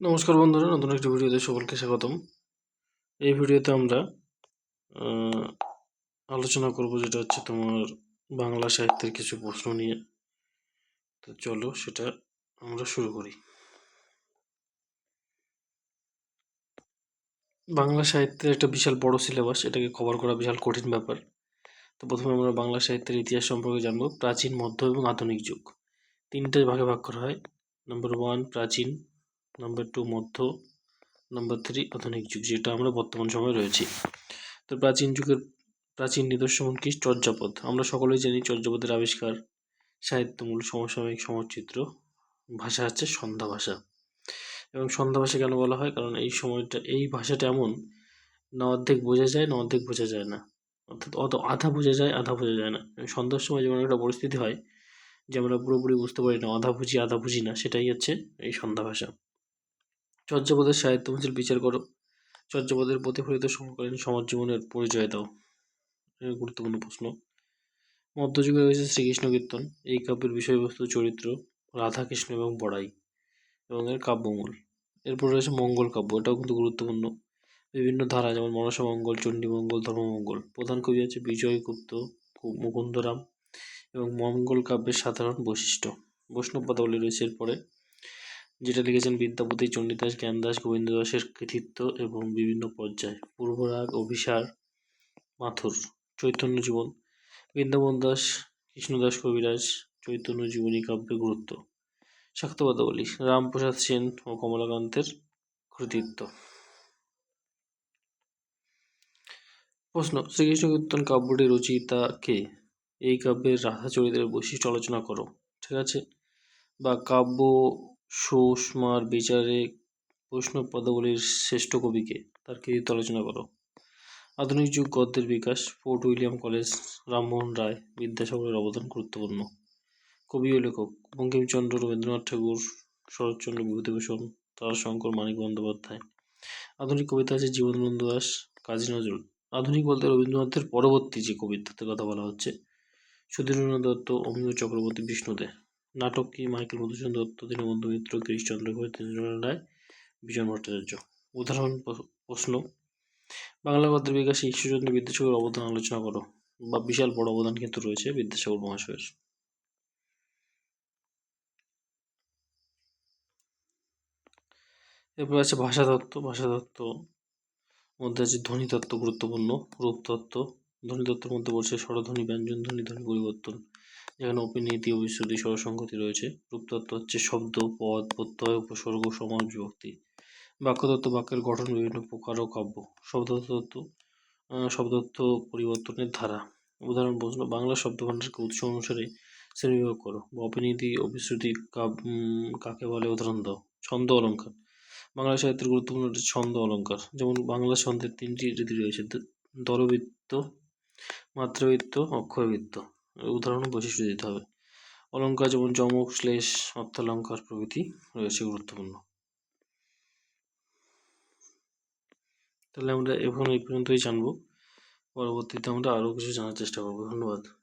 নমস্কার বন্ধুরা, নতুন একটি ভিডিওতে সকলকে স্বাগতম। এই ভিডিওতে আমরা আলোচনা করব যেটা হচ্ছে তোমার বাংলা সাহিত্যের কিছু প্রশ্ন নিয়ে। তো চলো সেটা আমরা শুরু করি। বাংলা সাহিত্যের একটা বিশাল বড় সিলেবাস এটাকে কভার করা বিশাল কঠিন ব্যাপার। তো প্রথমে আমরা বাংলা সাহিত্যের ইতিহাস সম্পর্কে জানব, প্রাচীন, মধ্য এবং আধুনিক যুগ। তিনটে ভাগে ভাগ করা হয়। নম্বর ওয়ান প্রাচীন নাম্বার টু মধ্য। নাম্বার থ্রি আধুনিক যুগ, যেটা আমরা বর্তমান সময়ে রয়েছি। তো প্রাচীন যুগের প্রাচীন নিদর্শন কি? চর্যাপদ। আমরা সকলেই জানি চর্যাপদের আবিষ্কার সাহিত্যমূল, সমসাময়িক সমচিত্র ভাষা হচ্ছে সন্ধ্যা ভাষা। এবং সন্ধ্যা ভাষা কেন বলা হয়? কারণ এই সময়টা, এই ভাষাটা এমন, না অর্ধেক বোঝা যায়, না অর্ধেক বোঝা যায় না। অর্থাৎ অত আধা বোঝা যায়, আধা বোঝা যায় না। সন্ধ্যার সময় যেমন একটা পরিস্থিতি হয় যে আমরা পুরোপুরি বুঝতে পারি না আধা বুঝি আধা বুঝি না, সেটাই হচ্ছে এই সন্ধ্যা ভাষা। চর্যাপদের সাহিত্যমঞ্চের বিচার করো। চর্যাপদের প্রতিফলিত সমকালীন সমাজ জীবনের পরিচয় দাও। গুরুত্বপূর্ণ প্রশ্ন। মধ্যযুগে রয়েছে শ্রীকৃষ্ণ কীর্তন। এই কাব্যের বিষয়বস্তু চরিত্র রাধাকৃষ্ণ এবং বড়াই এবং এর কাব্যমূল। এরপর রয়েছে মঙ্গল কাব্য। এটাও কিন্তু গুরুত্বপূর্ণ। বিভিন্ন ধারা যেমন মনসা মঙ্গল চণ্ডীমঙ্গল ধর্মমঙ্গল প্রধান কবি আছে বিজয়গুপ্ত মুকুন্দরাম এবং মঙ্গল কাব্যের সাধারণ বৈশিষ্ট্য। বৈষ্ণব পদাবলী রয়েছে এরপরে। যেটা লিখেছেন বিদ্যাপতি, চণ্ডীদাস, জ্ঞানদাস গোবিন্দ দাসের কৃতিত্ব এবং বিভিন্ন পর্যায়। পূর্বরাগ, অভিসার, মাথুর, চৈতন্য জীবন, বৃন্দাবন দাস, কৃষ্ণদাস, কবিরাজ, চৈতন্য জীবনী কাব্যের গুরুত্ব। শাক্ত পদাবলী রামপ্রসাদ সেন ও কমলাকান্তের কৃতিত্ব। প্রশ্ন, শ্রীকৃষ্ণ কীর্তন কাব্যটি রচয়িতা কে? এই কাব্যের রাধা চরিত্রের বৈশিষ্ট্য আলোচনা করো। ঠিক আছে? বা কাব্য সুষমার বিচারে বৈষ্ণব পদাবলীর শ্রেষ্ঠ কবিকে তার কৃতিত্ব আলোচনা করো। আধুনিক যুগ গদ্যের বিকাশ, Fort William college, Rammohan Roy বিদ্যাসাগরের অবদান গুরুত্বপূর্ণ। কবি ও লেখক বঙ্কিমচন্দ্র রবীন্দ্রনাথ ঠাকুর, শরৎচন্দ্র বিভূতিভূষণ, তারাশঙ্কর মানিক বন্দ্যোপাধ্যায়। আধুনিক কবিতা আছে জীবনানন্দ দাস, কাজী নজরুল। আধুনিক বলতে রবীন্দ্রনাথের পরবর্তী যে কবিতাতে কথা বলা হচ্ছে সুধীরেন্দ্রনাথ দত্ত, অমিয় চক্রবর্তী বিষ্ণুদে নাটক কি? মাইকেল মধুসূদন দত্ত দীনবন্ধু মিত্র গিরিশচন্দ্র ঘোষ রায়, বিজন ভট্টাচার্য। উদাহরণ প্রশ্ন। বাংলা গদ্যের বিকাশে ঈশ্বরচন্দ্র বিদ্যাসাগর অবদান আলোচনা করো। বা বিশাল বড় অবদান কিন্তু রয়েছে বিদ্যাসাগর মহাশয়ের। এরপর আছে ভাষাতত্ত্ব ভাষাতত্ত্ব মধ্যে আছে ধ্বনিতত্ত্ব গুরুত্বপূর্ণ। রূপতত্ত্ব ধ্বনিতত্ত্বের মধ্যে পড়ছে স্বরধ্বনি, ব্যঞ্জন ধ্বনি ধ্বনি পরিবর্তন। যেখানে অপিনীতি অভিশ্রুতি স্বরসংগতি রয়েছে। রূপতত্ত্ব হচ্ছে শব্দ, পদ, প্রত্যয়, উপসর্গ সমাজ বিভক্তি। বাক্যতত্ত্ব, বাক্যের গঠন, বিভিন্ন প্রকার ও কাব্য। শব্দতত্ত্ব শব্দত্ব পরিবর্তনের ধারা। উদাহরণ, প্রশ্ন, বাংলা শব্দভাণ্ডারকে উৎস অনুসারে শ্রেণীবিভাগ করো। বা অপিনীতি অভিশ্রুতি কাব কাকে বলে? উদাহরণ দাও। ছন্দ অলঙ্কার বাংলা সাহিত্যের গুরুত্বপূর্ণ একটি ছন্দ অলঙ্কার যেমন, বাংলা ছন্দের তিনটি রীতি রয়েছে। দরবৃত্ত মাত্রাবৃত্ত অক্ষরবৃত্ত উদাহরণ বৈশিষ্ট্য দিতে হবে। অলঙ্কার যেমন চমক শ্লেষ, অর্থালঙ্কার প্রভৃতি রয়েছে গুরুত্বপূর্ণ। তাহলে আমরা এখন এই পর্যন্তই জানব। পরবর্তীতে আমরা আরও কিছু জানার চেষ্টা করব। ধন্যবাদ।